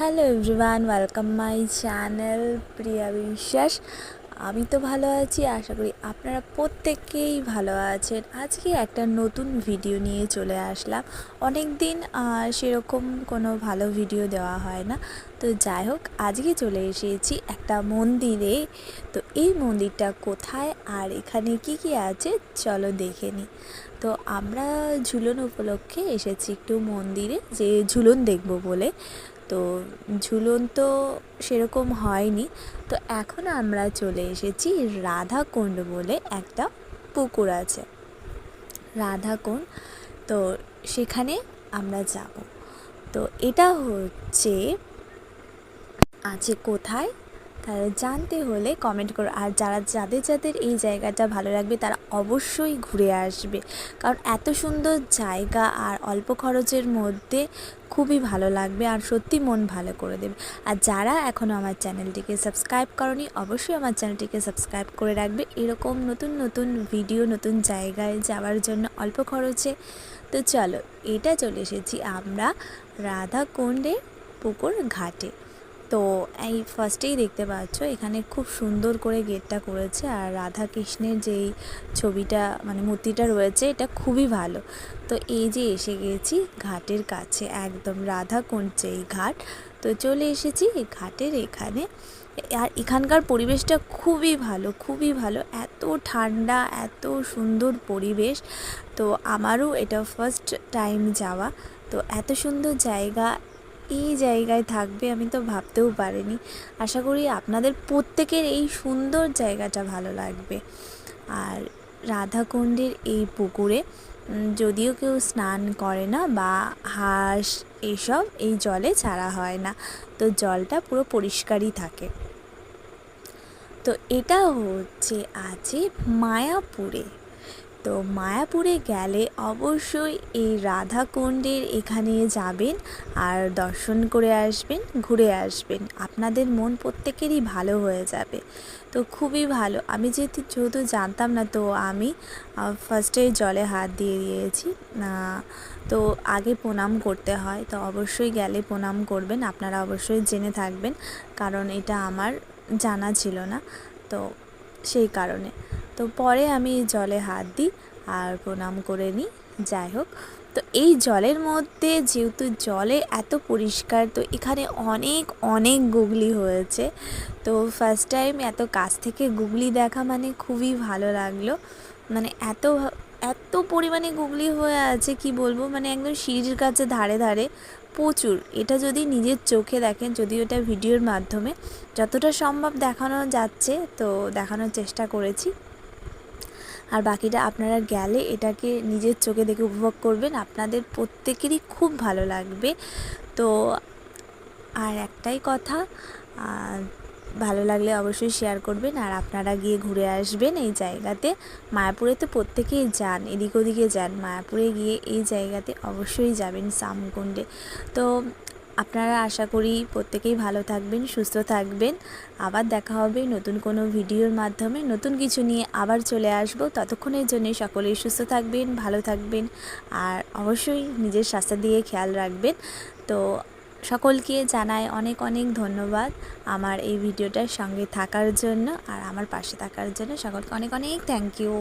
Hello everyone welcome my channel Priya Biswas আমি তো ভালো আছি, আশা করি আপনারা প্রত্যেকেই ভালো আছেন। আজকে একটা নতুন ভিডিও নিয়ে চলে আসলাম। অনেক দিন সেরকম কোনো ভালো ভিডিও দেওয়া হয় না। তো যাই হোক, আজকে চলে এসেছি একটা মন্দিরে। তো এই মন্দিরটা কোথায় আর এখানে কি কি আছে, চলো দেখে নিই তো আমরা ঝুলন উপলক্ষে এসেছি একটু মন্দিরে, যে ঝুলন দেখব বলে। তো ঝুলন তো সেরকম হয়নি। তো এখন আমরা চলে এসেছি রাধাকুণ্ড বলে একটা পুকুর আছে। রাধাকুণ্ড, তো সেখানে আমরা যাব। তো এটা হচ্ছে, আছে কোথায়? জানতে হলে কমেন্ট করো। আর যারা যাদের যাদের এই জায়গাটা ভালো লাগবে, তারা অবশ্যই ঘুরে আসবে। কারণ এত সুন্দর জায়গা আর অল্প খরচের মধ্যে খুবই ভালো লাগবে আর সত্যি মন ভালো করে দেবে। আর যারা এখনও আমার চ্যানেলটিকে সাবস্ক্রাইব করনি, অবশ্যই আমার চ্যানেলটিকে সাবস্ক্রাইব করে রাখবে। এরকম নতুন নতুন ভিডিও নতুন জায়গায় যাওয়ার জন্য অল্প খরচে। তো চলো, এটা চলে এসেছি আমরা রাধাকুণ্ডে পুকুর ঘাটে। তো এই ফার্স্টেই দেখতে পাচ্ছ, এখানে খুব সুন্দর করে গেটটা করেছে আর রাধা কৃষ্ণের যেই ছবিটা মানে মূর্তিটা রয়েছে, এটা খুবই ভালো। তো এই যে এসে গেছি ঘাটের কাছে, একদম রাধা যেই ঘাট। তো চলে এসেছি এই ঘাটের এখানে। আর এখানকার পরিবেশটা খুবই ভালো খুবই ভালো। এত ঠান্ডা, এত সুন্দর পরিবেশ। তো আমারও এটা ফার্স্ট টাইম যাওয়া। তো এত সুন্দর জায়গা এই জায়গায় থাকবে আমি তো ভাবতেও পারিনি। আশা করি আপনাদের প্রত্যেকের এই সুন্দর জায়গাটা ভালো লাগবে। আর রাধাকুণ্ডের এই পুকুরে যদিও কেউ স্নান করে না বা হাঁস এইসব এই জলে ছাড়া হয় না, তো জলটা পুরো পরিষ্কারই থাকে। তো এটা হচ্ছে আছে মায়াপুরে। তো মায়াপুরে গেলে অবশ্যই এই রাধাকুণ্ডের এখানে যাবেন আর দর্শন করে আসবেন, ঘুরে আসবেন। আপনাদের মন প্রত্যেকেরই ভালো হয়ে যাবে। তো খুবই ভালো। আমি যেহেতু যেহেতু জানতাম না, তো আমি ফার্স্টে জলে হাত দিয়ে দিয়েছি। তো আগে প্রণাম করতে হয়। তো অবশ্যই গেলে প্রণাম করবেন। আপনারা অবশ্যই জেনে থাকবেন, কারণ এটা আমার জানা ছিল না। তো সেই কারণে। তো পরে আমি জলে হাত দিই আর প্রণাম করে নিই, যাই হোক। তো এই জলের মধ্যে যেহেতু জলে এত পরিষ্কার, তো এখানে অনেক অনেক গুগলি হয়েছে। তো ফার্স্ট টাইম এত কাছ থেকে গুগলি দেখা মানে খুবই ভালো লাগল। মানে এত এত পরিমাণে গুগলি হয়ে আছে, কি বলব? মানে একদম সিঁড়ির কাছে ধারে ধারে প্রচুর। এটা যদি নিজের চোখে দেখেন, যদি ওটা ভিডিওর মাধ্যমে, যতটা সম্ভব দেখানো যাচ্ছে, তো দেখানোর চেষ্টা করেছি। আর বাকিটা আপনারা গেলে এটাকে নিজের চোখে দেখে উপভোগ করবেন। আপনাদের প্রত্যেকেরই খুব ভালো লাগবে। তো আর একটাই কথা ভালো লাগলে অবশ্যই শেয়ার করবেন আর আপনারা গিয়ে ঘুরে আসবেন এই জায়গাতে। মায়াপুরে তো প্রত্যেকেই যান, এদিক ওদিকে যান। মায়াপুরে গিয়ে এই জায়গাতে অবশ্যই যাবেন সামকুণ্ডে। তো আপনারা আশা করি প্রত্যেকেই ভালো থাকবেন, সুস্থ থাকবেন। আবার দেখা হবে নতুন কোনো ভিডিওর মাধ্যমে। নতুন কিছু নিয়ে আবার চলে আসব। ততক্ষণের জন্য সকলেই সুস্থ থাকবেন, ভালো থাকবেন আর অবশ্যই নিজের স্বাস্থ্য দিয়ে খেয়াল রাখবেন। তো সকলকে জানাই অনেক অনেক ধন্যবাদ আমার এই ভিডিওটার সঙ্গে থাকার জন্য আর আমার পাশে থাকার জন্য। সকলকে অনেক অনেক থ্যাংক ইউ